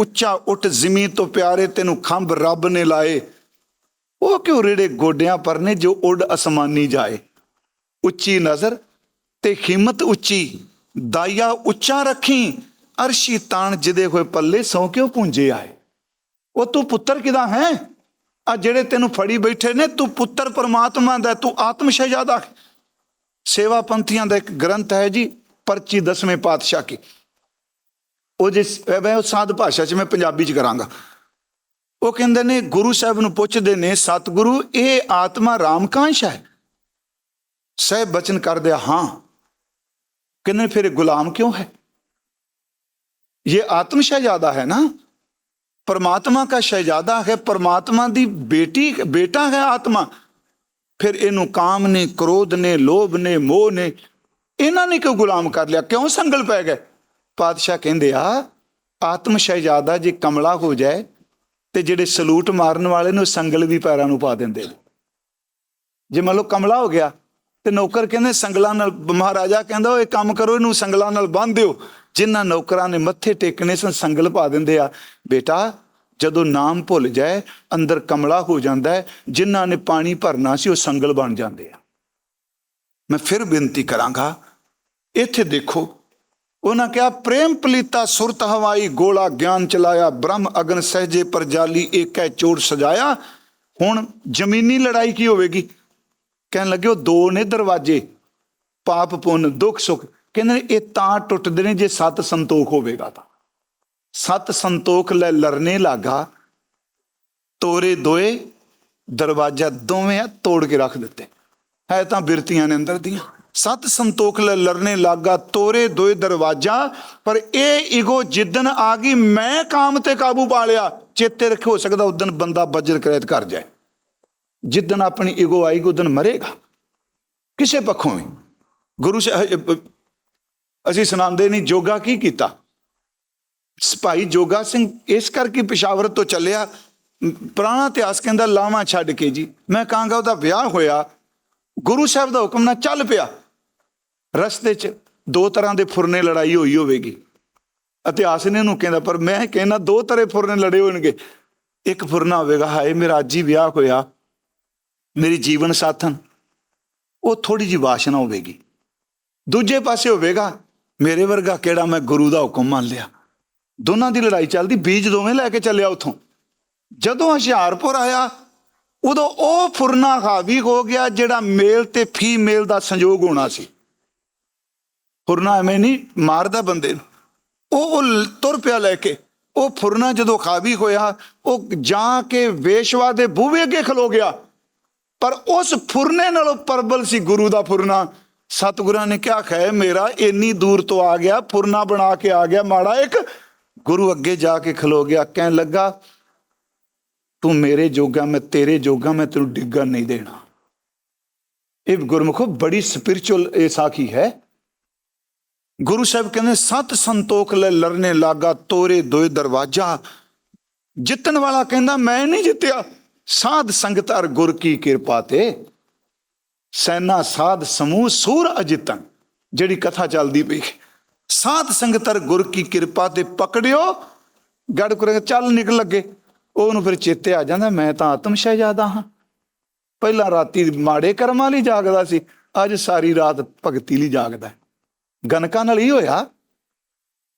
ਉੱਚਾ ਉੱਠ ਜ਼ਮੀਨ ਤੋਂ ਪਿਆਰੇ ਤੈਨੂੰ ਖੰਭ ਰੱਬ ਨੇ ਲਾਏ। ਉਹ ਕਿਉਂ ਰੇੜੇ ਗੋਡਿਆਂ ਪਰ ਨੇ ਜੋ ਉੱਡ ਅਸਮਾਨੀ ਜਾਏ? ਉੱਚੀ ਨਜ਼ਰ ਤੇ ਹਿੰਮਤ ਉੱਚੀ ਦਾਇਆ ਉੱਚਾ ਰੱਖੀ, ਅਰਸ਼ੀ ਤਾਣ ਜਿਹਦੇ ਹੋਏ ਪੱਲੇ ਸੌ ਕਿਉਂ ਪੁੰਜੇ ਆਏ? ਉਹ ਤੂੰ ਪੁੱਤਰ ਕਿਦਾ ਹੈ? ਆ ਜਿਹੜੇ ਤੈਨੂੰ ਫੜੀ ਬੈਠੇ ਨੇ, ਤੂੰ ਪੁੱਤਰ ਪਰਮਾਤਮਾ ਦਾ, ਤੂੰ ਆਤਮ ਸ਼ਹਿਜ਼ਾਦਾ ਹੈ। ਸੇਵਾ ਪੰਥੀਆਂ ਦਾ ਇੱਕ ਗ੍ਰੰਥ ਹੈ ਜੀ, ਪਰਚੀ ਦਸਵੇਂ ਪਾਤਸ਼ਾਹ ਕੀ। ਉਹ ਜਿਸ ਮੈਂ ਉਹ ਸਾਧ ਭਾਸ਼ਾ 'ਚ ਮੈਂ ਪੰਜਾਬੀ 'ਚ ਕਰਾਂਗਾ। ਉਹ ਕਹਿੰਦੇ ਨੇ, ਗੁਰੂ ਸਾਹਿਬ ਨੂੰ ਪੁੱਛਦੇ ਨੇ, ਸਤਿਗੁਰੂ, ਇਹ ਆਤਮਾ ਰਾਮਕਾਂਸ਼ ਹੈ? ਸਹਿਬ ਬਚਨ ਕਰਦੇ ਹਾਂ। ਕਹਿੰਦੇ ਫਿਰ ਗੁਲਾਮ ਕਿਉਂ ਹੈ? ਇਹ ਆਤਮ ਸ਼ਹਿਜ਼ਾਦਾ ਹੈ ਨਾ? ਪਰਮਾਤਮਾ ਦਾ ਸ਼ਹਿਜ਼ਾਦਾ ਹੈ, ਪਰਮਾਤਮਾ ਦੀ ਬੇਟੀ, ਬੇਟਾ ਹੈ ਆਤਮਾ। ਫਿਰ ਇਹਨੂੰ ਕਾਮ ਨੇ, ਕ੍ਰੋਧ ਨੇ, ਲੋਭ ਨੇ, ਮੋਹ ਨੇ, ਇਹਨਾਂ ਨੇ ਕਿਉਂ ਗੁਲਾਮ ਕਰ ਲਿਆ? ਕਿਉਂ ਸੰਗਲ ਪੈ ਗਏ? ਪਾਤਸ਼ਾਹ ਕਹਿੰਦੇ ਆ, ਆਤਮ ਸ਼ਹਿਜ਼ਾਦਾ ਜੇ ਕਮਲਾ ਹੋ ਜਾਏ ਤੇ ਜਿਹੜੇ ਸਲੂਟ ਮਾਰਨ ਵਾਲੇ ਨੇ ਉਹ ਸੰਗਲ ਵੀ ਪੈਰਾਂ ਨੂੰ ਪਾ ਦਿੰਦੇ ਨੇ। ਜੇ ਮੰਨ ਲਓ ਕਮਲਾ ਹੋ ਗਿਆ, ਤੇ ਨੌਕਰ ਕਹਿੰਦੇ ਸੰਗਲਾਂ ਨਾਲ, ਮਹਾਰਾਜਾ ਕਹਿੰਦਾ ਉਹ ਇਹ ਕੰਮ ਕਰੋ, ਇਹਨੂੰ ਸੰਗਲਾਂ ਨਾਲ ਬੰਨ੍ਹ ਦਿਓ। ਜਿਨ੍ਹਾਂ ਨੌਕਰਾਂ ਨੇ ਮੱਥੇ ਟੇਕਣੇ ਸਨ, ਸੰਗਲ ਪਾ ਦਿੰਦੇ ਆ। ਬੇਟਾ, ਜਦੋਂ ਨਾਮ ਭੁੱਲ ਜਾਏ, ਅੰਦਰ ਕਮਲਾ ਹੋ ਜਾਂਦਾ ਹੈ, ਜਿਨ੍ਹਾਂ ਨੇ ਪਾਣੀ ਭਰਨਾ ਸੀ, ਉਹ ਸੰਗਲ ਬਣ ਜਾਂਦੇ ਆ। ਮੈਂ ਫਿਰ ਬੇਨਤੀ ਕਰਾਂਗਾ, ਇੱਥੇ ਦੇਖੋ ਉਹਨਾਂ ਕਿਹਾ, ਪ੍ਰੇਮ ਪਲੀਤਾ ਸੁਰਤ ਹਵਾਈ, ਗੋਲਾ ਗਿਆਨ ਚਲਾਇਆ, ਬ੍ਰਹਮ ਅਗਨ ਸਹਜੇ ਪਰ ਜਾਲੀ, ਏਕੈ ਚੋੜ ਸਜਾਇਆ। ਹੁਣ ਜ਼ਮੀਨੀ ਲੜਾਈ ਕੀ ਹੋਵੇਗੀ? ਕਹਿਣ ਲੱਗੇ ਉਹ ਦੋ ਨੇ ਦਰਵਾਜ਼ੇ, ਪਾਪ ਪੁੰਨ, ਦੁੱਖ ਸੁੱਖ। ਕਹਿੰਦੇ ਨੇ, ਇਹ ਤਾਂ ਟੁੱਟਦੇ ਨੇ ਜੇ ਸਤ ਸੰਤੋਖ ਹੋਵੇਗਾ ਤਾਂ। ਸਤ ਸੰਤੋਖ ਲੈ ਲਰਨੇ ਲਾਗਾ, ਤੋਰੇ ਦੋਏ, ਦਰਵਾਜ਼ਾ ਦੋਵੇਂ ਆ ਤੋੜ ਕੇ ਰੱਖ ਦਿੱਤੇ। ਹੈ ਤਾਂ ਬਿਰਤੀਆਂ ਨੇ ਅੰਦਰ ਦੀਆਂ। ਸਤ ਸੰਤੋਖ ਲੈ ਲਰਨੇ ਲਾਗਾ, ਤੋਰੇ ਦੋਏ ਦਰਵਾਜ਼ਾ, ਪਰ ਇਹ ਈਗੋ ਜਿੱਦਨ ਆ ਗਈ, ਮੈਂ ਕਾਮ ਤੇ ਕਾਬੂ ਪਾ ਲਿਆ, ਚੇਤੇ ਰੱਖੋ ਹੋ ਸਕਦਾ ਉਦਨ ਬੰਦਾ ਬਜਰ ਕਰੈਤ ਕਰ ਜਾਏ। ਜਿੱਦਨ ਆਪਣੀ ਈਗੋ ਆਏਗੀ ਉਦਨ ਮਰੇਗਾ। ਕਿਸੇ ਪੱਖੋਂ ਵੀ। ਗੁਰੂ ਅਸੀਂ ਸੁਣਾਉਂਦੇ ਨਹੀਂ, ਜੋਗਾ ਕੀ ਕੀਤਾ? ਭਾਈ ਜੋਗਾ ਸਿੰਘ ਇਸ ਕਰਕੇ ਪਿਸ਼ਾਵਰ ਤੋਂ ਚੱਲਿਆ ਪੁਰਾਣਾ ਇਤਿਹਾਸ ਕਹਿੰਦਾ, ਲਾਵਾਂ ਛੱਡ ਕੇ ਜੀ। ਮੈਂ ਕਹਾਂਗਾ ਉਹਦਾ ਵਿਆਹ ਹੋਇਆ। ਗੁਰੂ ਸਾਹਿਬ ਦਾ ਹੁਕਮ ਨਾਲ ਚੱਲ ਪਿਆ। ਰਸਤੇ 'ਚ ਦੋ ਤਰ੍ਹਾਂ ਦੇ ਫੁਰਨੇ ਲੜਾਈ ਹੋਈ ਹੋਵੇਗੀ। ਇਤਿਹਾਸ ਨੇ ਇਹਨੂੰ ਕਹਿੰਦਾ, ਪਰ ਮੈਂ ਕਹਿੰਦਾ ਦੋ ਤਰ੍ਹਾਂ ਫੁਰਨੇ ਲੜੇ ਹੋਣਗੇ। ਇੱਕ ਫੁਰਨਾ ਹੋਵੇਗਾ, ਹਾਏ ਮੇਰਾ ਅੱਜ ਹੀ ਵਿਆਹ ਹੋਇਆ, ਮੇਰੀ ਜੀਵਨ ਸਾਥਣ। ਉਹ ਥੋੜੀ ਜਿਹੀ ਵਾਸ਼ਨਾ ਹੋਵੇਗੀ। ਦੂਜੇ ਪਾਸੇ ਹੋਵੇਗਾ, ਮੇਰੇ ਵਰਗਾ ਕਿਹੜਾ ਮੈਂ ਗੁਰੂ ਦਾ ਹੁਕਮ ਮੰਨ ਲਿਆ। ਦੋਨਾਂ ਦੀ ਲੜਾਈ ਚੱਲਦੀ, ਬੀਜ ਦੋਵੇਂ ਲੈ ਕੇ ਚੱਲਿਆ ਉਥੋਂ। ਜਦੋਂ ਹੁਸ਼ਿਆਰਪੁਰ ਆਇਆ, ਉਦੋਂ ਉਹ ਫੁਰਨਾ ਹਾਵੀ ਹੋ ਗਿਆ ਜਿਹੜਾ ਮੇਲ ਤੇ ਫੀਮੇਲ ਦਾ ਸੰਯੋਗ ਹੋਣਾ ਸੀ। ਫੁਰਨਾ ਐਵੇਂ ਨਹੀਂ ਮਾਰਦਾ ਬੰਦੇ ਨੂੰ। ਉਹ ਉਹ ਤੁਰ ਪਿਆ ਲੈ ਕੇ। ਉਹ ਫੁਰਨਾ ਜਦੋਂ ਖਾਵੀ ਹੋਇਆ, ਉਹ ਜਾ ਕੇ ਵੇਸ਼ਵਾ ਦੇ ਬੂਵੇ ਅੱਗੇ ਖਲੋ ਗਿਆ। ਪਰ ਉਸ ਫੁਰਨੇ ਨਾਲੋਂ ਪਰਬਲ ਸੀ ਗੁਰੂ ਦਾ ਫੁਰਨਾ। ਸਤਿਗੁਰਾਂ ਨੇ ਕਿਹਾ, ਖੈ ਮੇਰਾ, ਇੰਨੀ ਦੂਰ ਤੋਂ ਆ ਗਿਆ, ਫੁਰਨਾ ਬਣਾ ਕੇ ਆ ਗਿਆ, ਮਾੜਾ ਇੱਕ। ਗੁਰੂ ਅੱਗੇ ਜਾ ਕੇ ਖਲੋ ਗਿਆ, ਕਹਿਣ ਲੱਗਾ, ਤੂੰ ਮੇਰੇ ਜੋਗਾ, ਮੈਂ ਤੇਰੇ ਜੋਗਾ, ਮੈਂ ਤੈਨੂੰ ਡਿੱਗਣ ਨਹੀਂ ਦੇਣਾ। ਇਹ ਗੁਰਮੁਖੋ ਬੜੀ ਸਪਿਰਚੁਅਲ ਇਹ ਸਾਖੀ ਹੈ। ਗੁਰੂ ਸਾਹਿਬ ਕਹਿੰਦੇ, ਸਤ ਸੰਤੋਖ ਲੈ ਲਰਨੇ ਲਾਗਾ, ਤੋਰੇ ਦੋਏ ਦਰਵਾਜਾ। ਜਿੱਤਣ ਵਾਲਾ ਕਹਿੰਦਾ, ਮੈਂ ਨਹੀਂ ਜਿੱਤਿਆ। ਸਾਧ ਸੰਗਤਰ ਗੁਰ ਕੀ ਕਿਰਪਾ ਤੇ। ਸੈਨਾ, ਸਾਧ ਸਮੂਹ, ਸੂਰ ਅਜਿਤਨ ਜਿਹੜੀ ਕਥਾ ਚੱਲਦੀ ਪਈ। ਹੈ। ਸਾਧ ਸੰਗਤਰ ਗੁਰ ਕੀ ਕਿਰਪਾ ਤੇ ਪਕੜਿਓ। ਗੜ ਕਰ ਚੱਲ ਨਿਕਲ ਲੱਗੇ ਉਹਨੂੰ ਫਿਰ ਚੇਤੇ ਆ ਜਾਂਦਾ, ਮੈਂ ਤਾਂ ਆਤਮ ਸ਼ਹਿਜ਼ਾਦਾ ਹਾਂ। ਪਹਿਲਾਂ ਰਾਤੀ ਮਾੜੇ ਕਰਮਾਂ ਲਈ ਜਾਗਦਾ ਸੀ, ਅੱਜ ਸਾਰੀ ਰਾਤ ਭਗਤੀ ਲਈ ਜਾਗਦਾ। ਗਨਕਾਂ ਨਾਲ ਹੀ ਹੋਇਆ,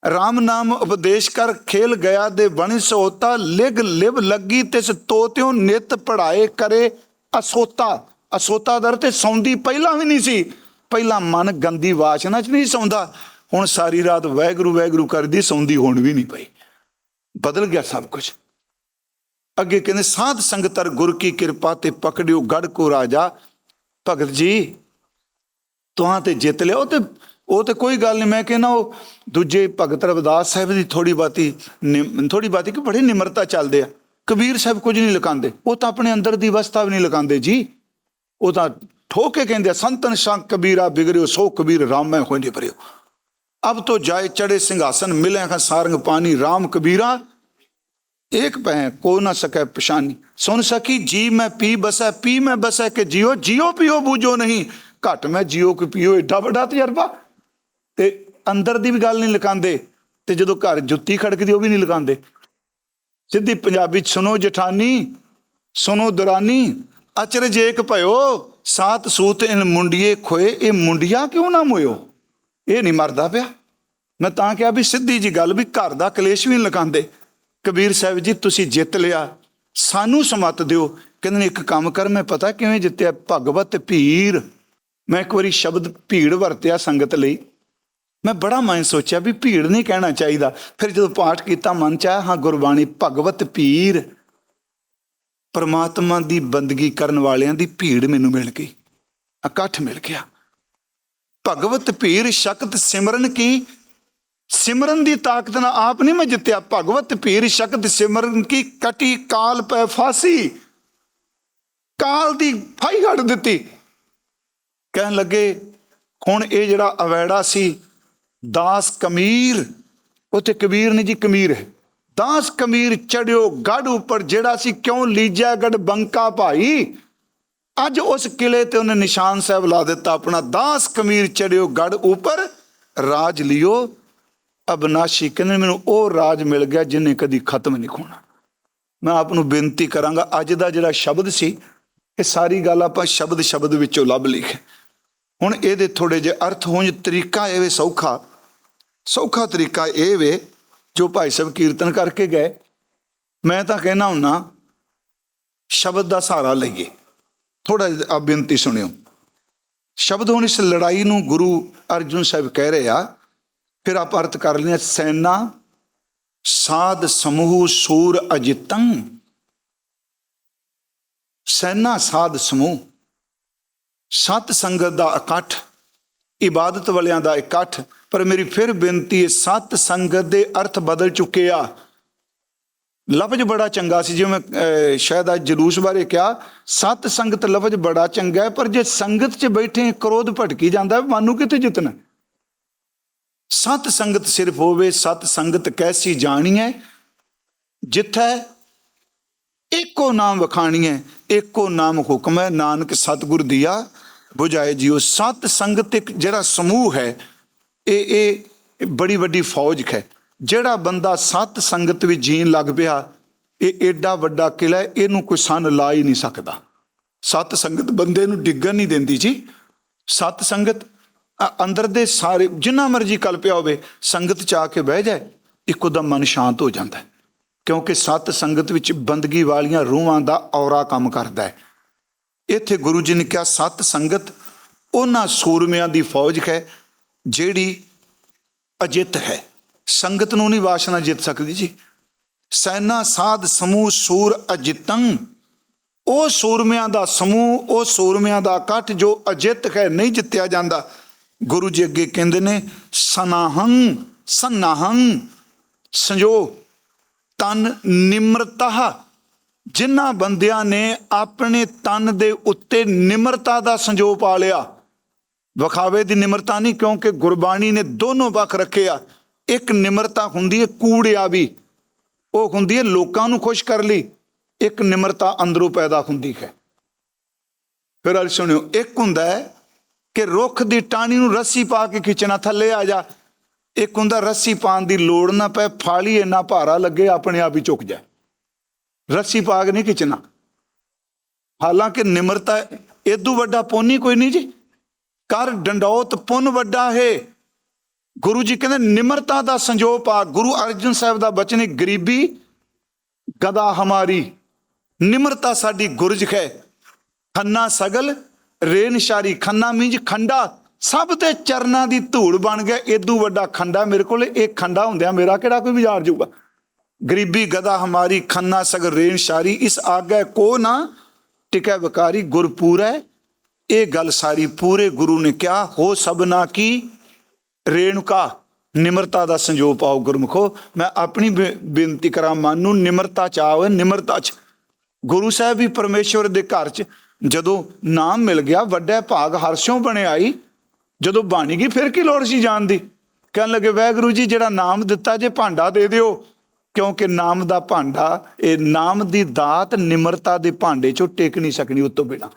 ਰਾਮ ਨਾਮ ਉਪਦੇਸ਼ ਕਰ ਖੇਲ ਗਿਆ ਦੇ ਬਣੀ ਸੋਤਾ, ਲਿਗ ਲਿਵ ਲੱਗੀ ਤਿਸ ਤੋਤਿਓ ਨਿਤ ਪੜਾਏ ਕਰੇ ਅਸੋਤਾ। ਅਸੋਤਾ ਦਰ ਤੇ ਸੌਂਦੀ ਪਹਿਲਾਂ ਵੀ ਨਹੀਂ ਸੀ। ਪਹਿਲਾਂ ਮਨ ਗੰਦੀ ਵਾਸ਼ਨਾ ਚ ਨਹੀਂ ਸੌਂਦਾ। ਹੁਣ ਸਾਰੀ ਰਾਤ ਵੈਗਰੂ ਵੈਗਰੂ ਕਰਦੀ, ਸੌਂਦੀ ਹੁਣ ਵੀ ਨਹੀਂ ਪਈ। ਬਦਲ ਗਿਆ ਸਭ ਕੁਝ ਅੱਗੇ ਕਹਿੰਦੇ, ਸਾਧ ਸੰਗਤਰ ਗੁਰ ਕੀ ਕਿਰਪਾ ਤੇ ਪਕੜਿਓ ਗੜ ਕੋ ਰਾਜਾ। ਭਗਤ ਜੀ, ਤੁਹਾਂ ਤੇ ਜਿੱਤ ਲਿਓ ਤੇ ਉਹ ਤੇ ਕੋਈ ਗੱਲ ਨਹੀਂ, ਮੈਂ ਕਹਿੰਦਾ ਉਹ ਦੂਜੇ ਭਗਤ ਰਵਿਦਾਸ ਸਾਹਿਬ ਦੀ ਥੋੜੀ ਬਾਤੀ ਥੋੜੀ ਬਾਤੀ ਕਿ ਬੜੀ ਨਿਮਰਤਾ ਚੱਲਦੇ ਆ। ਕਬੀਰ ਸਾਹਿਬ ਕੁਝ ਨਹੀਂ ਲਕਾਉਂਦੇ ਉਹ ਤਾਂ ਆਪਣੇ ਅੰਦਰ ਦੀ ਅਵਸਥਾ ਵੀ ਨਹੀਂ ਲਕਾਉਂਦੇ ਜੀ। ਉਹ ਤਾਂ ਠੋਕੇ ਕਹਿੰਦੇ ਸੰਤਨ ਸ਼ੰਕ ਕਬੀਰਾ ਬਿਗੜਿਓ ਸੋ ਕਬੀਰ ਰਾਮ ਮੈਂ ਹੋਏ ਨਹੀਂ ਪਰਿਓ ਅਬ ਤੋ ਜਾਏ ਚੜੇ ਸਿੰਘਾਸਨ ਮਿਲੇ ਖਾਂ ਸਾਰੰਗ ਪਾਣੀ, ਰਾਮ ਕਬੀਰਾ। ਇੱਕ ਪੈ ਕੋ ਨਾ ਸਕੈ ਪਛਾਨੀ। ਸੁਣ ਸਕੀ, ਜੀ ਮੈਂ ਪੀ ਬਸੈ, ਪੀ ਮੈਂ ਬਸੈ ਕਿ ਜਿਉ ਜਿਉ ਪਿਓ ਬੂਝੋ ਨਹੀਂ। ਘਟ ਮੈਂ ਜਿਉ ਕਿ ਪੀਓ, ਏਡਾ ਵੱਡਾ ਤਜਰਬਾ। ਤੇ ਅੰਦਰ ਦੀ ਵੀ ਗੱਲ ਨਹੀਂ ਲਕਾਉਂਦੇ ਤੇ ਜਦੋਂ ਘਰ ਜੁੱਤੀ ਖੜਕਦੀ, ਉਹ ਵੀ ਨਹੀਂ ਲਕਾਉਂਦੇ ਸਿੱਧੀ ਪੰਜਾਬੀ ਚ ਸੁਣੋ ਜਠਾਨੀ, ਸੁਣੋ ਦੁਰਾਨੀ ਅਚਰਜ ਏਕ ਭਇਓ, ਸਾਤ ਸੂਤ ਇਨ ਮੁੰਡੀਏ ਖੋਏ, ਇਹ ਮੁੰਡੀਆਂ ਕਿਉਂ ਨਾ ਮੋਇਓ? ਇਹ ਨਹੀਂ ਮਰਦਾ ਪਿਆ। ਮੈਂ ਤਾਂ ਕਿਹਾ ਵੀ ਸਿੱਧੀ ਜੀ ਗੱਲ ਵੀ ਘਰ ਦਾ ਕਲੇਸ਼ ਵੀ ਨੀ ਲਗਾਉਂਦੇ। ਕਬੀਰ ਸਾਹਿਬ ਜੀ, ਤੁਸੀਂ ਜਿੱਤ ਲਿਆ। ਸਾਨੂੰ ਸਮਤ ਦਿਓ। ਕਹਿੰਦੇ ਨੇ, ਇੱਕ ਕੰਮ ਕਰ, ਮੈਂ ਪਤਾ ਕਿਵੇਂ ਜਿੱਤਿਆ? ਭਗਵਤ ਭੀਰ। ਮੈਂ ਇੱਕ ਵਾਰੀ ਸ਼ਬਦ ਭੀੜ ਵਰਤਿਆ ਸੰਗਤ ਲਈ। ਮੈਂ ਬੜਾ ਮਨ ਸੋਚਿਆ ਵੀ ਭੀੜ ਨਹੀਂ ਕਹਿਣਾ ਚਾਹੀਦਾ। ਫਿਰ ਜਦੋਂ ਪਾਠ ਕੀਤਾ, ਮਨ ਚ ਹਾਂ, ਗੁਰਬਾਣੀ ਭਗਵਤ ਪੀਰ। ਪਰਮਾਤਮਾ ਦੀ ਬੰਦਗੀ ਕਰਨ ਵਾਲਿਆਂ ਦੀ ਭੀੜ ਮੈਨੂੰ ਮਿਲ ਗਈ। ਇਕੱਠ ਮਿਲ ਗਿਆ। ਭਗਵਤ ਪੀਰ ਸ਼ਕਤ ਸਿਮਰਨ ਕੀ? ਸਿਮਰਨ ਦੀ ਤਾਕਤ ਨਾਲ ਆਪ ਨਹੀਂ ਮੈਂ ਜਿੱਤਿਆ। ਭਗਵਤ ਪੀਰ ਸ਼ਕਤ ਸਿਮਰਨ ਕੀ? ਕਟੀ ਕਾਲ ਪੈ ਫਾਸੀ। ਕਾਲ ਦੀ ਫਾਈ ਘੜ ਦਿੱਤੀ। ਕਹਿਣ ਲੱਗੇ, ਹੁਣ ਇਹ ਜਿਹੜਾ ਅਵੈੜਾ ਸੀ ਦਾਸ ਕਮੀਰ, ਉੱਥੇ ਕਬੀਰ ਨਹੀਂ ਜੀ, ਕਮੀਰ ਹੈ। ਦਾਸ ਕਮੀਰ ਚੜਿਓ ਗੜ ਉੱਪਰ, ਜਿਹੜਾ ਸੀ ਕਿਉਂ ਲੀਜਿਆ ਗੜ ਬੰਕਾ ਭਾਈ? ਅੱਜ ਉਸ ਕਿਲੇ ਤੇ ਉਹਨੇ ਨਿਸ਼ਾਨ ਸਾਹਿਬ ਲਾ ਦਿੱਤਾ ਆਪਣਾ। ਦਾਸ ਕਮੀਰ ਚੜਿਓ ਗੜ ਉੱਪਰ, ਰਾਜ ਲਿਓ। ਅਬਨਾਸ਼ੀ ਕਹਿੰਦੇ ਮੈਨੂੰ ਉਹ ਰਾਜ ਮਿਲ ਗਿਆ ਜਿਹਨੇ ਕਦੀ ਖਤਮ ਨਹੀਂ ਹੋਣਾ ਮੈਂ ਆਪ ਨੂੰ ਬੇਨਤੀ ਕਰਾਂਗਾ, ਅੱਜ ਦਾ ਜਿਹੜਾ ਸ਼ਬਦ ਸੀ, ਇਹ ਸਾਰੀ ਗੱਲ ਆਪਾਂ ਸ਼ਬਦ ਸ਼ਬਦ ਵਿੱਚੋਂ ਲੱਭ ਲਈ ਹੁਣ ਇਹਦੇ ਥੋੜੇ ਜਿਹੇ ਅਰਥ ਹੋਣ, ਤਰੀਕਾ ਇਹ ਵੇ ਸੌਖਾ। ਸੌਖਾ ਤਰੀਕਾ ਇਹ ਵੇ, ਜੋ ਭਾਈ ਸਾਹਿਬ ਕੀਰਤਨ ਕਰਕੇ ਗਏ। ਮੈਂ ਤਾਂ ਕਹਿਣਾ ਹੁੰਨਾ, ਸ਼ਬਦ ਦਾ ਸਹਾਰਾ ਲਈਏ। ਥੋੜਾ ਜਿਹਾ ਬੇਨਤੀ ਸੁਣਿਓ। ਸ਼ਬਦ ਹੁਣ ਇਸ ਲੜਾਈ ਨੂੰ ਗੁਰੂ ਅਰਜੁਨ ਸਾਹਿਬ ਕਹਿ ਰਹੇ ਆ, ਫਿਰ ਆਪਾਂ ਅਰਥ ਕਰ ਲਿਆ ਸੈਨਾ, ਸਾਧ ਸਮੂਹ, ਸੂਰ ਅਜਿਤੰ। ਸੈਨਾ, ਸਾਧ ਸਮੂਹ, ਸਤ ਸੰਗਤ ਦਾ ਇਕੱਠ। ਇਬਾਦਤ ਵਾਲਿਆਂ ਦਾ ਇਕੱਠ, ਪਰ ਮੇਰੀ ਫਿਰ ਬੇਨਤੀ ਹੈ, ਸਤ ਸੰਗਤ ਦੇ ਅਰਥ ਬਦਲ ਚੁੱਕੇ ਆ। ਲਫ਼ਜ਼ ਬੜਾ ਚੰਗਾ ਸੀ, ਜਿਵੇਂ ਸ਼ਾਇਦ ਅੱਜ ਜਲੂਸ ਬਾਰੇ ਕਿਹਾ, ਸਤ ਸੰਗਤ ਲਫ਼ਜ਼ ਬੜਾ ਚੰਗਾ ਹੈ, ਪਰ ਜੇ ਸੰਗਤ 'ਚ ਬੈਠੇ ਕ੍ਰੋਧ ਭਟਕੀ ਜਾਂਦਾ ਹੈ ਕਿੱਥੇ ਜਿੱਤਣਾ ਸਤ ਸੰਗਤ ਸਿਰਫ ਹੋਵੇ, ਸਤ ਸੰਗਤ ਕੈਸੀ ਜਾਣੀ ਹੈ? ਜਿੱਥੇ ਇੱਕੋ ਨਾਮ ਵਖਾਣੀ ਹੈ, ਇੱਕੋ ਨਾਮ ਹੁਕਮ ਹੈ, ਨਾਨਕ ਸਤਿਗੁਰ ਦੀਆ 부ਝਾਏ ਜੀਓ। ਸਤ ਸੰਗਤ ਇੱਕ ਜਿਹੜਾ ਸਮੂਹ ਹੈ ਇਹ ਇਹ ਬੜੀ ਵੱਡੀ ਫੌਜ ਹੈ। ਜਿਹੜਾ ਬੰਦਾ ਸਤ ਸੰਗਤ ਵਿੱਚ ਜੀਣ ਲੱਗ ਪਿਆ ਇਹ ਏਡਾ ਵੱਡਾ ਕਿਲਾ ਹੈ, ਇਹਨੂੰ ਕੋਈ ਸੰਨ ਲਾ ਹੀ ਨਹੀਂ ਸਕਦਾ। ਸਤ ਸੰਗਤ ਬੰਦੇ ਨੂੰ ਡਿੱਗਣ ਨਹੀਂ ਦਿੰਦੀ ਜੀ। ਸਤ ਸੰਗਤ ਅੰਦਰ ਦੇ ਸਾਰੇ ਜਿੰਨਾ ਮਰਜ਼ੀ ਕਲਪਿਆ ਹੋਵੇ ਸੰਗਤ ਚ ਆ ਕੇ ਬਹਿ ਜਾਏ ਇੱਕੋ ਦਮ ਮਨ ਸ਼ਾਂਤ ਹੋ ਜਾਂਦਾ ਕਿਉਂਕਿ ਸਤ ਸੰਗਤ ਵਿੱਚ ਬੰਦਗੀ ਵਾਲੀਆਂ ਰੂਹਾਂ ਦਾ ਔਰਾ ਕੰਮ ਕਰਦਾ ਹੈ। ਇੱਥੇ ਗੁਰੂ ਜੀ ਨੇ ਕਿਹਾ, ਸਤ ਸੰਗਤ ਉਹਨਾਂ ਸੂਰਮਿਆਂ ਦੀ ਫੌਜ ਹੈ ਜਿਹੜੀ ਅਜਿੱਤ ਹੈ। ਸੰਗਤ ਨੂੰ ਨਹੀਂ ਵਾਸ਼ਨਾ ਜਿੱਤ ਸਕਦੀ ਜੀ। ਸੈਨਾ, ਸਾਧ, ਸਮੂਹ, ਸੂਰ ਅਜਿਤੰ। ਉਹ ਸੂਰਮਿਆਂ ਦਾ ਸਮੂਹ, ਉਹ ਸੂਰਮਿਆਂ ਦਾ ਇਕੱਠ ਜੋ ਅਜਿੱਤ ਹੈ, ਨਹੀਂ ਜਿੱਤਿਆ ਜਾਂਦਾ। ਗੁਰੂ ਜੀ ਅੱਗੇ ਕਹਿੰਦੇ ਨੇ, ਸਨਾਹੰ ਸਨਾਹੰ। ਸੰਜੋ, ਤਨ ਨਿਮਰਤਾ ਜਿਨ੍ਹਾਂ ਬੰਦਿਆਂ ਨੇ ਆਪਣੇ ਤਨ ਦੇ ਉੱਤੇ ਨਿਮਰਤਾ ਦਾ ਸੰਜੋ ਪਾ ਲਿਆ। ਵਿਖਾਵੇ ਦੀ ਨਿਮਰਤਾ ਨਹੀਂ, ਕਿਉਂਕਿ ਗੁਰਬਾਣੀ ਨੇ ਦੋਨੋਂ ਵੱਖ ਰੱਖੇ ਆ। ਇੱਕ ਨਿਮਰਤਾ ਹੁੰਦੀ ਹੈ ਕੂੜਿਆ ਵੀ ਉਹ ਹੁੰਦੀ ਹੈ ਲੋਕਾਂ ਨੂੰ ਖੁਸ਼ ਕਰ ਲਈ। ਇੱਕ ਨਿਮਰਤਾ ਅੰਦਰੋਂ ਪੈਦਾ ਹੁੰਦੀ ਹੈ। ਫਿਰ ਅਲ ਸੁਣਿਓ, ਇੱਕ ਹੁੰਦਾ ਹੈ ਕਿ ਰੁੱਖ ਦੀ ਟਾਹਣੀ ਨੂੰ ਰੱਸੀ ਪਾ ਕੇ ਖਿੱਚਣਾ, ਥੱਲੇ ਆ ਜਾ। ਇੱਕ ਹੁੰਦਾ, ਰੱਸੀ ਪਾਉਣ ਦੀ ਲੋੜ ਨਾ ਪਏ ਫਾਲੀ ਇੰਨਾ ਭਾਰਾ ਲੱਗੇ, ਆਪਣੇ ਆਪ ਹੀ ਚੁੱਕ ਜਾਏ। ਰੱਸੀ ਪਾ ਕੇ ਨਹੀਂ ਖਿੱਚਣਾ। ਹਾਲਾਂਕਿ ਨਿਮਰਤਾ ਇਦੋਂ ਵੱਡਾ ਪੁੰਨ ਹੀ ਕੋਈ ਨਹੀਂ ਜੀ। ਕਰ ਡੰਡੌਤ ਪੁੰਨ ਵੱਡਾ ਹੈ। ਗੁਰੂ ਜੀ ਕਹਿੰਦੇ ਨਿਮਰਤਾ ਦਾ ਸੰਜੋਗ ਪਾ ਗੁਰੂ ਅਰਜਨ ਸਾਹਿਬ ਦਾ ਬਚਨ ਹੈ, ਗਰੀਬੀ, ਗਦਾ ਹਮਾਰੀ। ਨਿਮਰਤਾ ਸਾਡੀ ਗੁਰਜ ਹੈ। ਖੰਨਾ ਸਗਲ ਰੇਨਸ਼ਾਰੀ ਖੰਨਾ ਮੀਂਜ, ਖੰਡਾ ਸਭ ਤੇ ਚਰਨਾਂ ਦੀ ਧੂੜ ਬਣ ਗਿਆ। ਏਦੂ ਵੱਡਾ ਖੰਡਾ ਮੇਰੇ ਕੋਲ, ਇਹ ਖੰਡਾ ਹੁੰਦਿਆ ਮੇਰਾ ਕਿਹੜਾ ਕੋਈ ਵਿਚਾਰ ਜਾਊਗਾ? ਗਰੀਬੀ ਗਦਾ ਹਮਾਰੀ, ਖੰਨਾ, ਸਗਰ, ਰੇਣ, ਸ਼ਾਰੀ, ਇਸ ਆਗੇ ਕੋ ਨਾ ਟਿਕੈ ਵਿਕਾਰੀ ਗੁਰਪੂਰ ਹੈ ਇਹ ਗੱਲ ਸਾਰੀ ਪੂਰੇ ਗੁਰੂ ਨੇ ਕਿਹਾ, ਹੋ ਸਭਨਾ ਕੀ ਰੇਣੁਕਾ ਨਿਮਰਤਾ ਦਾ ਸੰਜੋਗ ਪਾਓ ਗੁਰਮੁਖੋ। ਮੈਂ ਆਪਣੀ ਬੇਨਤੀ ਕਰਾਂ, ਮਨ ਨੂੰ ਨਿਮਰਤਾ ਚਾਹੋ ਨਿਮਰਤਾ ਚ। ਗੁਰੂ ਸਾਹਿਬ ਵੀ ਪਰਮੇਸ਼ਵਰ ਦੇ ਘਰ ਚ, ਜਦੋਂ ਨਾਮ ਮਿਲ ਗਿਆ, ਵੱਡਾ ਭਾਗ ਹਰਸ਼ੋਂ ਬਣੇ ਜਦੋਂ ਬਾਣੀ ਗਈ, ਫਿਰ ਕੀ ਲੋੜ ਸੀ ਜਾਣ ਦੀ? ਕਹਿਣ ਲੱਗੇ ਵਾਹਿਗੁਰੂ ਜੀ, ਜਿਹੜਾ ਨਾਮ ਦਿੱਤਾ, ਜੇ ਭਾਂਡਾ ਦੇ ਦਿਓ। ਕਿਉਂਕਿ ਨਾਮ ਦਾ ਭਾਂਡਾ, ਇਹ ਨਾਮ ਦੀ ਦਾਤ ਨਿਮਰਤਾ ਦੇ ਭਾਂਡੇ ਚੋਂ ਟੇਕ ਨਹੀਂ ਸਕਣੀ ਉਤੋਂ ਬਿਨਾ।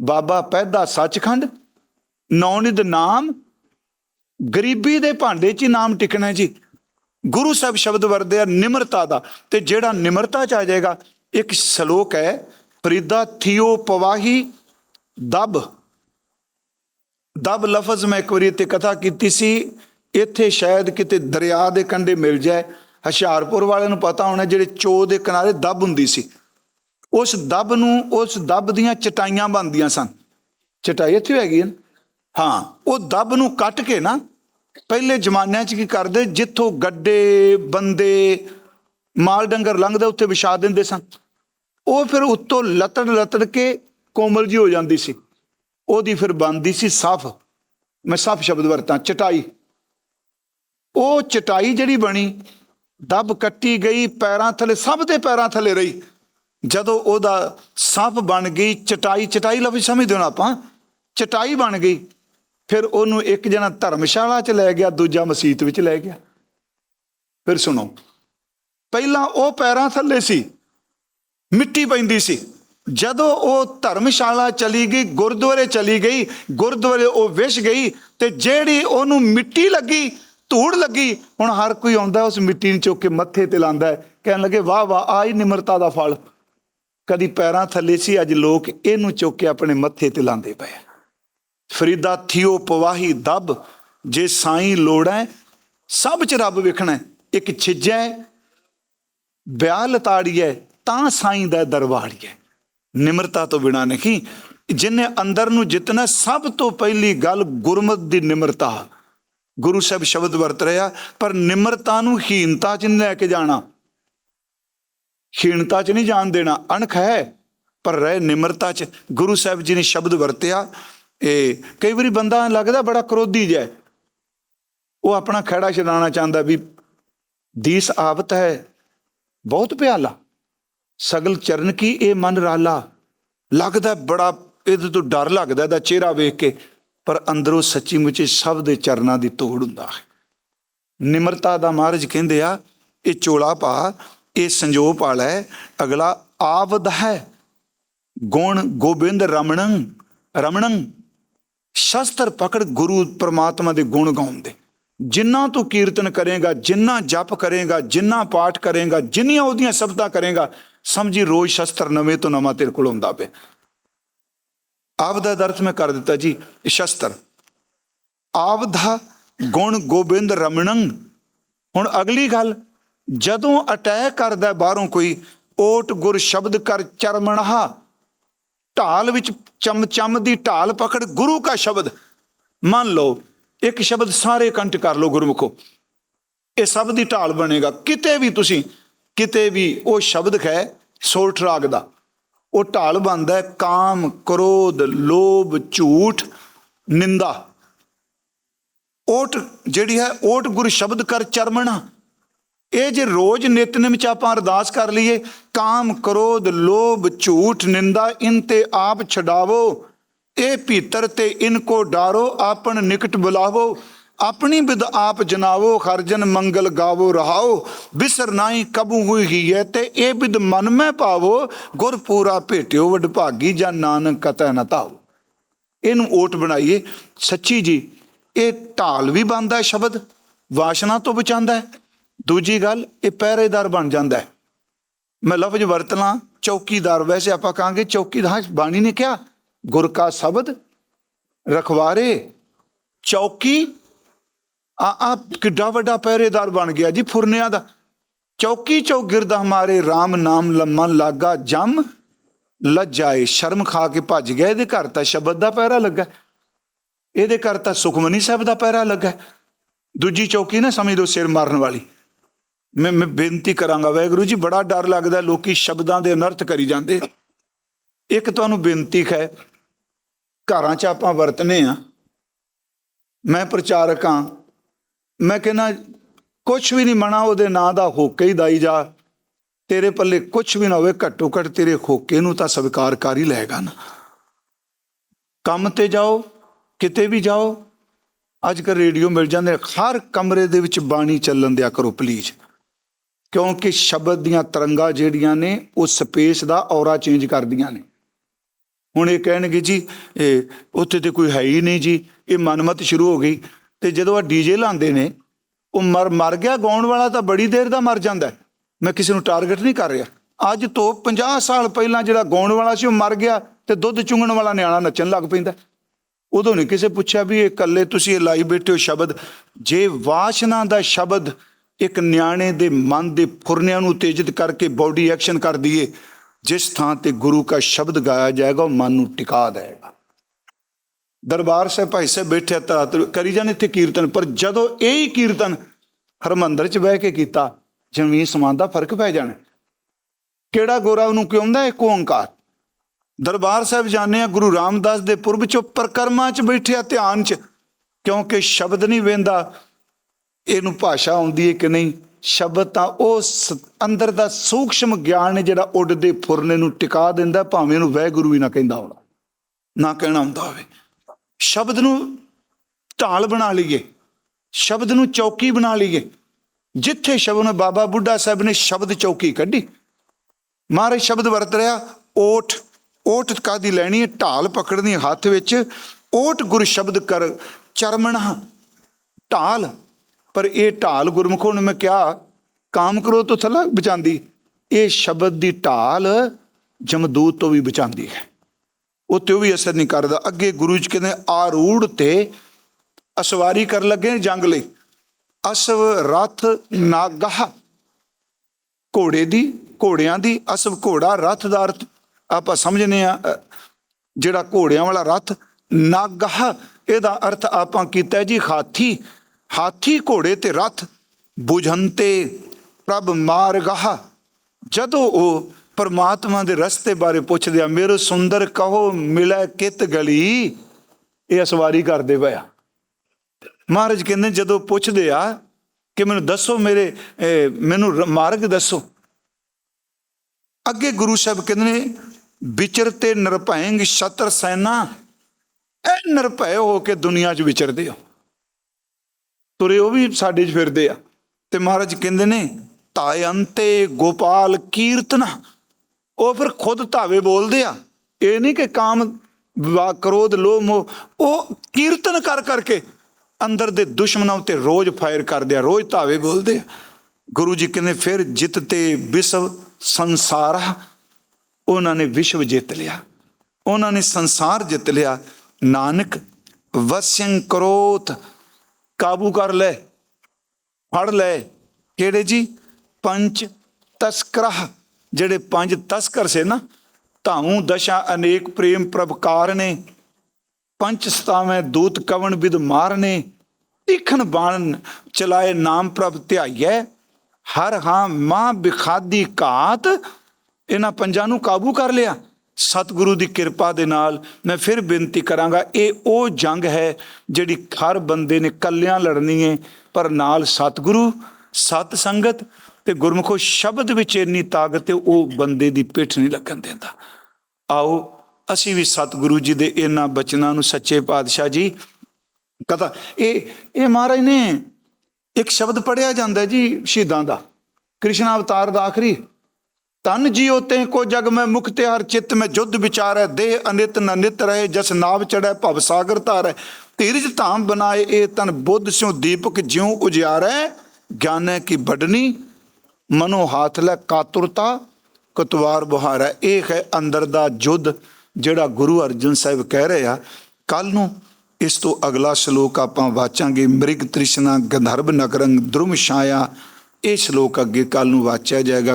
ਬਾਬਾ ਪੈਦਾ ਸੱਚਖੰਡ ਨੌਨਿਦ ਨਾਮ, ਗਰੀਬੀ ਦੇ ਭਾਂਡੇ 'ਚ ਹੀ ਨਾਮ ਟਿਕਣਾ ਜੀ। ਗੁਰੂ ਸਾਹਿਬ ਸ਼ਬਦ ਵਰਦੇ ਆ ਨਿਮਰਤਾ ਦਾ ਤੇ ਜਿਹੜਾ ਨਿਮਰਤਾ ਚ ਆ ਜਾਏਗਾ, ਇੱਕ ਸ਼ਲੋਕ ਹੈ, ਫਰੀਦਾ ਥਿਓ ਪਵਾਹੀ ਦਬ। ਦਬ ਲਫ਼ਜ਼ ਮੈਂ ਇੱਕ ਵਾਰੀ ਤੇ ਕਥਾ ਕੀਤੀ ਸੀ, ਇੱਥੇ ਸ਼ਾਇਦ ਕਿਤੇ ਦਰਿਆ ਦੇ ਕੰਢੇ ਮਿਲ ਜਾਏ ਹਸ਼ਿਆਰਪੁਰ ਵਾਲਿਆਂ ਨੂੰ ਪਤਾ ਹੋਣਾ ਜਿਹੜੇ ਚੋ ਦੇ ਕਿਨਾਰੇ ਦੱਬ ਹੁੰਦੀ ਸੀ। ਉਸ ਦੱਬ ਨੂੰ, ਉਸ ਦੱਬ ਦੀਆਂ ਚਟਾਈਆਂ ਬਣਦੀਆਂ ਸਨ। ਚਟਾਈ ਇੱਥੇ ਹੈਗੀ ਹੈ ਨਾ? ਹਾਂ, ਉਹ ਦੱਬ ਨੂੰ ਕੱਟ ਕੇ ਨਾ ਪਹਿਲੇ ਜ਼ਮਾਨਿਆਂ 'ਚ ਕੀ ਕਰਦੇ, ਜਿੱਥੋਂ ਗੱਡੇ, ਬੰਦੇ, ਮਾਲ ਡੰਗਰ ਲੰਘਦੇ, ਉੱਥੇ ਵਿਛਾ ਦਿੰਦੇ ਸਨ। ਉਹ ਫਿਰ ਉੱਤੋਂ ਲਤੜ ਲਤੜ ਕੇ ਕੋਮਲ ਜੀ ਹੋ ਜਾਂਦੀ ਸੀ। ਉਹਦੀ ਫਿਰ ਬਣਦੀ ਸੀ ਸਫ। ਮੈਂ ਸਫ ਸ਼ਬਦ ਵਰਤਾਂ, ਚਟਾਈ। ਉਹ ਚਟਾਈ ਜਿਹੜੀ ਬਣੀ ਦਬ ਕੱਟੀ ਗਈ, ਪੈਰਾਂ ਥੱਲੇ, ਸਭ ਦੇ ਪੈਰਾਂ ਥੱਲੇ ਰਹੀ। ਜਦੋਂ ਉਹਦਾ ਸਫ ਬਣ ਗਈ, ਚਟਾਈ ਚਟਾਈ ਲਫ਼ਜ਼ ਸਮਝਦੇ ਹੋ ਨਾ ਆਪਾਂ। ਚਟਾਈ ਬਣ ਗਈ, ਫਿਰ ਉਹਨੂੰ ਇੱਕ ਜਣਾ ਧਰਮਸ਼ਾਲਾ 'ਚ ਲੈ ਗਿਆ, ਦੂਜਾ ਮਸਜਿਦ ਵਿੱਚ ਲੈ ਗਿਆ। ਫਿਰ ਸੁਣੋ, ਪਹਿਲਾਂ ਉਹ ਪੈਰਾਂ ਥੱਲੇ ਸੀ, ਮਿੱਟੀ ਪੈਂਦੀ ਸੀ। ਜਦੋਂ ਉਹ ਧਰਮਸ਼ਾਲਾ ਚਲੀ ਗਈ, ਗੁਰਦੁਆਰੇ ਚਲੀ ਗਈ, ਗੁਰਦੁਆਰੇ ਉਹ ਵਿਛ ਗਈ ਤੇ ਜਿਹੜੀ ਉਹਨੂੰ ਮਿੱਟੀ ਲੱਗੀ ਧੂੜ ਲੱਗੀ। ਹੁਣ ਹਰ ਕੋਈ ਆਉਂਦਾ, ਉਸ ਮਿੱਟੀ ਨੂੰ ਚੁੱਕ ਕੇ ਮੱਥੇ ਤੇ ਲਾਂਦਾ ਕਹਿਣ ਲੱਗੇ, ਵਾਹ ਵਾਹ ਆਈ ਨਿਮਰਤਾ ਦਾ ਫਲ। ਕਦੀ ਪੈਰਾਂ ਥੱਲੇ ਸੀ, ਅੱਜ ਲੋਕ ਇਹਨੂੰ ਚੁੱਕ ਕੇ ਆਪਣੇ ਮੱਥੇ ਤੇ ਲਾਂਦੇ ਪਏ ਫਰੀਦਾ ਥਿਓ ਪਵਾਹੀ ਦਬ, ਜੇ ਸਾਈਂ ਲੋੜੈ, ਸਭ ਚ ਰੱਬ ਵੇਖਣਾ, ਇੱਕ ਛਿਜੈ, ਵਿਆਹ ਲਤਾੜੀਐ, ਤਾਂ ਸਾਈਂ ਦਾ ਦਰਬਾਰੀਐ ਨਿਮਰਤਾ ਤੋਂ ਬਿਨਾ ਨਹੀਂ, ਜਿਨੇ ਅੰਦਰ ਨੂੰ ਜਿਤਨਾ, ਸਭ ਤੋਂ ਪਹਿਲੀ ਗੱਲ ਗੁਰਮਤ ਦੀ ਨਿਮਰਤਾ। ਗੁਰੂ ਸਾਹਿਬ ਸ਼ਬਦ ਵਰਤ ਰਿਹਾ ਪਰ ਨਿਮਰਤਾ ਨੂੰ ਹੀਨਤਾ ਚ ਨਹੀਂ ਲੈ ਕੇ ਜਾਣਾ। ਹੀਣਤਾ ਚ ਨਹੀਂ ਜਾਣ ਦੇਣਾ, ਅਣਖ ਹੈ, ਪਰ ਰਹਿ ਨਿਮਰਤਾ ਚ। ਗੁਰੂ ਸਾਹਿਬ ਜੀ ਨੇ ਸ਼ਬਦ ਵਰਤਿਆ, ਇਹ ਕਈ ਵਾਰੀ ਬੰਦਾ ਲੱਗਦਾ ਬੜਾ ਕਰੋਧੀ ਜੈ ਉਹ ਆਪਣਾ ਖੜਾ ਛਡਾਉਣਾ ਚਾਹੁੰਦਾ ਵੀ ਦੀਸ ਆਵਤ ਹੈ, ਬਹੁਤ ਪਿਆਲਾ। ਸਗਲ ਚਰਨ ਕੀ ਇਹ ਮਨ ਰਾਲਾ। ਲੱਗਦਾ ਬੜਾ, ਇਹਦੇ ਤੋਂ ਡਰ ਲੱਗਦਾ, ਇਹਦਾ ਚਿਹਰਾ ਵੇਖ ਕੇ। ਪਰ ਅੰਦਰੋਂ ਸੱਚੀ ਮੁੱਚੀ ਸਭ ਦੇ ਚਰਨਾਂ ਦੀ ਤੋੜ ਹੁੰਦਾ ਹੈ। ਨਿਮਰਤਾ ਦਾ ਮਹਾਰਾਜ ਕਹਿੰਦੇ ਆ, ਇਹ ਚੋਲਾ ਪਾ, ਇਹ ਸੰਜੋਗ ਵਾਲਾ ਹੈ ਅਗਲਾ ਆਵਦ ਹੈ। ਗੁਣ ਗੋਬਿੰਦ ਰਮਣੰ ਰਮਣੰ, ਸ਼ਸਤਰ ਪਕੜ ਗੁਰੂ ਪ੍ਰਮਾਤਮਾ ਦੇ ਗੁਣ ਗਾਉਂਦੇ ਜਿੰਨਾ ਤੂੰ ਕੀਰਤਨ ਕਰੇਗਾ, ਜਿੰਨਾ ਜਪ ਕਰੇਗਾ, ਜਿੰਨਾ ਪਾਠ ਕਰੇਗਾ, ਜਿੰਨੀਆਂ ਉਹਦੀਆਂ ਸ਼ਬਦਾਂ ਕਰੇਗਾ, ਸਮਝੀ ਰੋਜ਼ ਸ਼ਸਤਰ ਨਵੇਂ ਤੋਂ ਨਵਾਂ ਤੇਰੇ ਕੋਲ ਹੁੰਦਾ ਪਿਆ। ਆਪਦਾ ਦਾ ਅਰਥ ਮੈਂ ਕਰ ਦਿੱਤਾ ਜੀ ਇਹ ਸ਼ਸਤਰ। ਆਪਦਾ ਗੁਣ ਗੋਬਿੰਦ ਰਮਣੰ। ਹੁਣ ਅਗਲੀ ਗੱਲ, ਜਦੋਂ ਅਟੈਕ ਕਰਦਾ ਬਾਹਰੋਂ ਕੋਈ, ਓਟ ਗੁਰ ਸ਼ਬਦ ਕਰ ਚਰਮਣਹਾ। ਢਾਲ ਵਿੱਚ ਚਮ ਚਮ ਦੀ ਢਾਲ ਪਕੜ ਗੁਰੂ ਕਾ ਸ਼ਬਦ। ਮੰਨ ਲਓ, ਇੱਕ ਸ਼ਬਦ ਸਾਰੇ ਕੰਟ ਕਰ ਲਓ ਗੁਰਮੁਖੋ। ਇਹ ਸਭ ਦੀ ਢਾਲ ਬਣੇਗਾ। ਕਿਤੇ ਵੀ ਤੁਸੀਂ, ਕਿਤੇ ਵੀ ਉਹ ਸ਼ਬਦ ਹੈ ਸੋਲਠ ਰਾਗ ਦਾ। ਉਹ ਢਾਲ ਬਣਦਾ ਕਾਮ, ਕ੍ਰੋਧ, ਲੋਭ, ਝੂਠ, ਨਿੰਦਾ। ਓਟ ਜਿਹੜੀ ਹੈ, ਓਟ ਗੁਰ ਸ਼ਬਦ ਕਰ ਚਰਮਣਾ। ਇਹ ਜੇ ਰੋਜ਼ ਨਿਤਨੇਮ ਚ ਆਪਾਂ ਅਰਦਾਸ ਕਰ ਲਈਏ, ਕਾਮ, ਕ੍ਰੋਧ, ਲੋਭ, ਝੂਠ, ਨਿੰਦਾ, ਇਨ ਤੇ ਆਪ ਛਡਾਵੋ। ਇਹ ਭੀਤਰ ਤੇ ਇਨ ਕੋ ਡਾਰੋ, ਆਪਣ ਨਿਕਟ ਬੁਲਾਵੋ। ਆਪਣੀ ਬਿਦ ਆਪ ਜਨਾਵੋ ਹਰਜਨ ਮੰਗਲ ਗਾਵੋ, ਰਹਾਓ। ਬਿਸਰ ਨਾਹੀ ਕਬੂ ਹੋਈ ਹੀ ਹੈ ਤੇ ਇਹ ਬਿਦ ਮਨ ਮੈਂ ਪਾਵੋ। ਗੁਰ ਪੂਰਾ ਭੇਟਿਓ ਵਡ ਭਾਗੀ ਜਾਂ ਨਾਨਕ ਕਤੈ ਨ ਤਾਓ ਇਹਨੂੰ ਓਟ ਬਣਾਈਏ। ਸੱਚੀ ਜੀ, ਇਹ ਢਾਲ ਵੀ ਬਣਦਾ ਸ਼ਬਦ, ਵਾਸ਼ਨਾ ਤੋਂ ਬਚਾਉਂਦਾ ਦੂਜੀ ਗੱਲ, ਇਹ ਪਹਿਰੇਦਾਰ ਬਣ ਜਾਂਦਾ ਮੈਂ ਲਫ਼ਜ਼ ਵਰਤ ਲਾਂ ਚੌਕੀਦਾਰ, ਵੈਸੇ ਆਪਾਂ ਕਹਾਂਗੇ ਚੌਕੀਦਾਰ ਬਾਣੀ ਨੇ ਕਿਹਾ, ਗੁਰ ਕਾ ਸ਼ਬਦ ਰਖਵਾਰੇ, ਚੌਕੀ ਆ ਆ ਕਿੱਡਾ ਵੱਡਾ ਪਹਿਰੇਦਾਰ ਬਣ ਗਿਆ ਜੀ ਫੁਰਨਿਆਂ ਦਾ। ਚੌਕੀ ਚੌਗਿਰਦ ਹਮਾਰੇ RAM ਨਾਮ ਲੰਮਨ ਲਾਗਾ ਜਮ। ਲੱਜਾਏ, ਸ਼ਰਮ ਖਾ ਕੇ ਭੱਜ ਗਿਆ। ਇਹਦੇ ਘਰ ਤਾਂ ਸ਼ਬਦ ਦਾ ਪਹਿਰਾ ਲੱਗਾ। ਇਹਦੇ ਘਰ ਤਾਂ ਸੁਖਮਨੀ ਸਾਹਿਬ ਦਾ ਪਹਿਰਾ ਲੱਗਾ। ਦੂਜੀ ਚੌਕੀ ਨਾ ਸਮਝ ਲਓ ਸਿਰ ਮਾਰਨ ਵਾਲੀ। ਮੈਂ ਮੈਂ ਬੇਨਤੀ ਕਰਾਂਗਾ ਵਾਹਿਗੁਰੂ ਜੀ, ਬੜਾ ਡਰ ਲੱਗਦਾ ਲੋਕੀ ਸ਼ਬਦਾਂ ਦੇ ਅਨਰਥ ਕਰੀ ਜਾਂਦੇ। ਇੱਕ ਤੁਹਾਨੂੰ ਬੇਨਤੀ ਹੈ ਘਰਾਂ 'ਚ ਆਪਾਂ ਵਰਤਨੇ ਆ। ਮੈਂ ਪ੍ਰਚਾਰਕ ਹਾਂ। ਮੈਂ ਕਹਿੰਦਾ ਕੁਝ ਵੀ ਨਹੀਂ ਮਣਾ ਉਹਦੇ ਨਾਂ ਦਾ ਹੋਕੇ ਹੀ ਦਾਈ ਜਾ। ਤੇਰੇ ਪੱਲੇ ਕੁਝ ਵੀ ਨਾ ਹੋਵੇ ਘੱਟੋ ਘੱਟ ਤੇਰੇ ਹੋਕੇ ਨੂੰ ਤਾਂ ਸਵੀਕਾਰ ਕਰ ਹੀ ਲਏਗਾ ਨਾ। ਕੰਮ ਤੇ ਜਾਓ, ਕਿਤੇ ਵੀ ਜਾਓ ਅੱਜ ਕੱਲ੍ਹ ਰੇਡੀਓ ਮਿਲ ਜਾਂਦੇ ਹਰ ਕਮਰੇ ਦੇ ਵਿੱਚ ਬਾਣੀ ਚੱਲਣ ਦਿਆ ਕਰੋ ਪਲੀਜ਼ ਕਿਉਂਕਿ ਸ਼ਬਦ ਦੀਆਂ ਤਰੰਗਾਂ ਜਿਹੜੀਆਂ ਨੇ, ਉਹ ਸਪੇਸ ਦਾ ਔਰਾ ਚੇਂਜ ਕਰਦੀਆਂ ਨੇ। ਹੁਣ ਇਹ ਕਹਿਣਗੇ ਜੀ, ਇਹ ਉੱਥੇ ਤੇ ਕੋਈ ਹੈ ਹੀ ਨਹੀਂ ਜੀ, ਇਹ ਮਨਮਤ ਸ਼ੁਰੂ ਹੋ ਗਈ। ਤੇ ਜਦੋਂ ਆ ਡੀਜੇ ਲਾਉਂਦੇ ਨੇ, ਉਹ ਮਰ ਮਰ ਗਿਆ, ਗਾਉਣ ਵਾਲਾ ਤਾਂ ਬੜੀ ਦੇਰ ਦਾ ਮਰ ਜਾਂਦਾ ਮੈਂ ਕਿਸੇ ਨੂੰ ਟਾਰਗੇਟ ਨਹੀਂ ਕਰ ਰਿਹਾ। ਅੱਜ ਤੋਂ 50 ਸਾਲ ਪਹਿਲਾਂ ਜਿਹੜਾ ਗਾਉਣ ਵਾਲਾ ਸੀ, ਉਹ ਮਰ ਗਿਆ ਤੇ ਦੁੱਧ ਚੁੰਗਣ ਵਾਲਾ ਨਿਆਣਾ ਨੱਚਣ ਲੱਗ ਪੈਂਦਾ ਉਦੋਂ ਨਹੀਂ ਕਿਸੇ ਪੁੱਛਿਆ ਵੀ ਇਹ ਇਕੱਲੇ ਤੁਸੀਂ ਇਹ ਲਾਈ ਬੈਠੇ ਹੋ ਸ਼ਬਦ। ਜੇ ਵਾਸ਼ਨਾ ਦਾ ਸ਼ਬਦ ਇੱਕ ਨਿਆਣੇ ਦੇ ਮਨ ਦੇ ਫੁਰਨਿਆਂ ਨੂੰ ਉਤੇਜਿਤ ਕਰਕੇ ਬਾਡੀ ਐਕਸ਼ਨ ਕਰ ਦਈਏ, ਜਿਸ ਥਾਂ ਤੇ ਗੁਰੂ ਦਾ ਸ਼ਬਦ ਗਾਇਆ ਜਾਏਗਾ, ਉਹ ਮਨ ਨੂੰ ਟਿਕਾ ਦੇਗਾ ਦਰਬਾਰ ਸਾਹਿਬ ਭਾਈ ਸਾਹਿਬ ਬੈਠੇ ਤਾਂ ਕਰੀ ਜਾਣ ਇੱਥੇ ਕੀਰਤਨ, ਪਰ ਜਦੋਂ ਇਹ ਹੀ ਕੀਰਤਨ ਹਰਮੰਦਰ 'ਚ ਬਹਿ ਕੇ ਕੀਤਾ ਜ਼ਮੀਨ ਸਮਾਨ ਦਾ ਫ਼ਰਕ ਪੈ ਜਾਣਾ। ਕਿਹੜਾ ਗੋਰਾ ਉਹਨੂੰ ਕਿਉਂਦਾ ਹੁੰਦਾ, ਇੱਕ ਓੰਕਾਰ? ਦਰਬਾਰ ਸਾਹਿਬ ਜਾਣੇ ਆ, ਗੁਰੂ ਰਾਮਦਾਸ ਦੇ ਪੁਰਬ 'ਚ, ਪਰਕਰਮਾਂ 'ਚ ਬੈਠਿਆ ਧਿਆਨ 'ਚ, ਕਿਉਂਕਿ ਸ਼ਬਦ ਨਹੀਂ ਵੇਂਦਾ। ਇਹਨੂੰ ਭਾਸ਼ਾ ਆਉਂਦੀ ਹੈ ਕਿ ਨਹੀਂ? ਸ਼ਬਦ ਤਾਂ ਉਹ ਸ- ਅੰਦਰ ਦਾ ਸੂਖਸ਼ਮ ਗਿਆਨ ਹੈ ਜਿਹੜਾ ਉੱਡਦੇ ਫੁਰਨੇ ਨੂੰ ਟਿਕਾ ਦਿੰਦਾ, ਭਾਵੇਂ ਉਹਨੂੰ ਵੈਗੁਰੂ ਵੀ ਨਾ ਕਹਿੰਦਾ ਹੋਣਾ। ਨਾ ਕਹਿਣਾ ਹੁੰਦਾ ਹੋਵੇ। ਸ਼ਬਦ ਨੂੰ ਢਾਲ ਬਣਾ ਲਈਏ, ਸ਼ਬਦ ਨੂੰ ਚੌਕੀ ਬਣਾ ਲਈਏ। ਜਿੱਥੇ ਸ਼ਬਦ ਨੇ ਬਾਬਾ ਬੁੱਢਾ ਸਾਹਿਬ ਨੇ ਸ਼ਬਦ ਚੌਕੀ ਕੱਢੀ, ਮਹਾਰਾਜ ਸ਼ਬਦ ਵਰਤ ਰਿਹਾ, ਓਠ ਓਠ ਕਾਦੀ ਲੈਣੀ ਹੈ? ਢਾਲ ਪਕੜਨੀ, ਹੱਥ ਵਿੱਚ ਓਠ ਗੁਰ ਸ਼ਬਦ ਕਰ, ਚਰਮਣਾ, ਢਾਲ। ਪਰ ਇਹ ਢਾਲ ਗੁਰਮੁਖੋਂ ਨੇ ਮੈਂ ਕਿਹਾ, ਕਾਮ ਕਰੋ ਤੋਂ ਥਲਾ ਬਚਾਉਂਦੀ। ਇਹ ਸ਼ਬਦ ਦੀ ਢਾਲ ਜਮਦੂਤ ਤੋਂ ਵੀ ਬਚਾਉਂਦੀ ਹੈ। ਉਹ ਤੇ ਉਹ ਵੀ ਅਸਰ ਨਹੀਂ ਕਰਦਾ। ਅੱਗੇ ਗੁਰੂ ਜੀ ਕਹਿੰਦੇ ਆਰੂੜ ਤੇ ਅਸਵਾਰੀ ਕਰ ਲੱਗੇ ਨੇ ਜੰਗ ਲਈ। ਅਸਵ ਰਥ ਨਾਗਹ, ਘੋੜੇ ਦੀ, ਘੋੜਿਆਂ ਦੀ, ਅਸਵ ਘੋੜਾ ਰਥ ਦਾ ਅਰਥ ਆਪਾਂ ਸਮਝਨੇ ਆ ਜਿਹੜਾ ਘੋੜਿਆਂ ਵਾਲਾ ਰਥ ਨਾਗਹ, ਇਹਦਾ ਅਰਥ ਆਪਾਂ ਕੀਤਾ ਜੀ ਹਾਥੀ। ਹਾਥੀ, ਘੋੜੇ ਤੇ ਰਥ, ਬੁਝੰਤੇ ਪ੍ਰਭ ਮਾਰਗਹ। ਜਦੋਂ ਉਹ ਪਰਮਾਤਮਾ ਦੇ ਰਸਤੇ ਬਾਰੇ ਪੁੱਛਦੇ ਆ, ਮੇਰੇ ਸੁੰਦਰ ਕਹੋ, ਮਿਲੇ ਕਿਤ ਗਲੀ? ਇਹ ਅਸਵਾਰੀ ਕਰਦੇ ਪਿਆ ਮਹਾਰਾਜ ਕਹਿੰਦੇ, ਜਦੋਂ ਪੁੱਛਦੇ ਆ ਕਿ ਮੈਨੂੰ ਦੱਸੋ ਮੇਰੇ ਮੈਨੂੰ ਮਾਰਗ ਦੱਸੋ। ਅੱਗੇ ਗੁਰੂ ਸਾਹਿਬ ਕਹਿੰਦੇ ਨੇ ਵਿਚਰਤੇ ਨਿਰਭੈਂਗ ਸ਼ਤਰ ਸੈਨਾ ਇਹ ਨਿਰਭੈ ਹੋ ਕੇ ਦੁਨੀਆ 'ਚ ਵਿਚਰਦੇ ਹੋ। ਤੁਰੇ ਉਹ ਵੀ ਸਾਡੇ 'ਚ ਫਿਰਦੇ ਆ। ਤੇ ਮਹਾਰਾਜ ਕਹਿੰਦੇ ਨੇ, ਤਾਇੰਤੇ ਗੋਪਾਲ ਕੀਰਤਨਾ ਉਹ ਫਿਰ ਖੁਦ ਧਾਵੇ ਬੋਲਦੇ ਆ। ਇਹ ਨਹੀਂ ਕਿ ਕਾਮ ਕ੍ਰੋਧ ਕਰੋਧ, ਲੋਭ, ਮੋਹ, ਉਹ ਕੀਰਤਨ ਕਰ ਕਰਕੇ ਅੰਦਰ ਦੇ ਦੁਸ਼ਮਣਾਂ ਉਤੇ ਰੋਜ਼ ਫਾਇਰ ਕਰਦੇ ਆ, ਰੋਜ਼ ਧਾਵੇ ਬੋਲਦੇ ਆ। ਗੁਰੂ ਜੀ ਕਹਿੰਦੇ, ਫਿਰ ਜਿੱਤ ਤੇ ਵਿਸ਼ਵ ਸੰਸਾਰ ਉਹਨਾਂ ਨੇ ਵਿਸ਼ਵ ਜਿੱਤ ਲਿਆ। ਉਹਨਾਂ ਨੇ ਸੰਸਾਰ ਜਿੱਤ ਲਿਆ। ਨਾਨਕ ਵਸਿੰ ਕਰੋਤ, ਕਾਬੂ ਕਰ ਲੈ, ਫੜ ਲੈ। ਕਿਹੜੇ ਜੀ? ਪੰਜ ਤਸਕਰਹ। ਜਿਹੜੇ ਪੰਜ ਤਸਕਰ ਸੇ ਨਾ ਤਾਉ ਦਸ਼ਾ ਅਨੇਕ ਪ੍ਰੇਮ ਪ੍ਰਭਕਾਰ ਨੇ, ਪੰਜ ਸਤਾਵੇਂ ਦੂਤ ਕਵਣ ਵਿਦ ਮਾਰਨੇ ਤੀਖਣ ਬਾਣ ਚਲਾਏ ਨਾਮ ਪ੍ਰਭ ਧਿਆਈਐ, ਹਰ ਹਾਂ ਮਾਂ ਬਿਖਾਦੀ ਘਾਤ, ਇਹਨਾਂ ਪੰਜਾਂ ਨੂੰ ਕਾਬੂ ਕਰ ਲਿਆ। ਸਤਿਗੁਰੂ ਦੀ ਕਿਰਪਾ ਦੇ ਨਾਲ ਮੈਂ ਫਿਰ ਬੇਨਤੀ ਕਰਾਂਗਾ, ਇਹ ਉਹ ਜੰਗ ਹੈ ਜਿਹੜੀ ਹਰ ਬੰਦੇ ਨੇ ਕੱਲਿਆਂ ਲੜਨੀ ਹੈ ਪਰ ਨਾਲ ਸਤਿਗੁਰੂ, ਸਤ ਸੰਗਤ ਤੇ ਗੁਰਮੁਖੋ ਸ਼ਬਦ ਵਿੱਚ ਇੰਨੀ ਤਾਕਤ ਹੈ ਉਹ ਬੰਦੇ ਦੀ ਪਿੱਠ ਨਹੀਂ ਲੱਗਣ ਦਿੰਦਾ। ਆਓ, ਅਸੀਂ ਵੀ ਸਤਿਗੁਰੂ ਜੀ ਦੇ ਇਹਨਾਂ ਬਚਨਾਂ ਨੂੰ ਸੱਚੇ ਪਾਤਸ਼ਾਹ ਜੀ ਕਥਾ ਇਹ ਇਹ ਮਹਾਰਾਜ ਨੇ ਇੱਕ ਸ਼ਬਦ ਪੜਿਆ ਜਾਂਦਾ ਜੀ ਸ਼ਹੀਦਾਂ ਦਾ। ਕ੍ਰਿਸ਼ਨ ਅਵਤਾਰ ਦਾ ਆਖਰੀ ਤਨ ਜੀਉ ਤੇ ਕੋ ਜਗ ਮੈਂ ਮੁਕਤੇ ਹਰ ਚਿੱਤ ਮੈਂ ਜੁਧ ਵਿਚਾਰੈ, ਦੇਹ ਅਨਿਤ ਨ ਨਿਤ ਰਹੇ, ਜਸ ਨਾਵ ਚੜੈ ਭਵ ਸਾਗਰ ਧਾਰੈ। ਧੀਰਜ ਧਾਮ ਬਨਾਏ ਇਹ ਤਨ ਬੁੱਧ ਸਿਉ ਦੀਪਕ ਜਿਉ ਉਜਿਆਰੈ ਗਿਆਨੈ ਕੀ ਬਡਨੀ ਮਨੋ ਹਾਥ ਲੈ ਕਾਤੁਰਤਾ ਕਤਵਾਰ ਬੁਹਾਰਾ ਇਹ ਹੈ ਅੰਦਰ ਦਾ ਜੁਧ ਜਿਹੜਾ ਗੁਰੂ ਅਰਜਨ ਸਾਹਿਬ ਕਹਿ ਰਹੇ ਆ ਕੱਲ ਨੂੰ ਇਸ ਤੋਂ ਅਗਲਾ ਸ਼ਲੋਕ ਆਪਾਂ ਵਾਚਾਂਗੇ। ਮ੍ਰਿਗ ਤ੍ਰਿਸ਼ਨਾ ਗੰਧਰਵ ਨਗਰੰਗ ਦ੍ਰੁਮ ਛਾਇਆ। ਇਹ ਸ਼ਲੋਕ ਅੱਗੇ ਕੱਲ ਨੂੰ ਵਾਚਿਆ ਜਾਏਗਾ।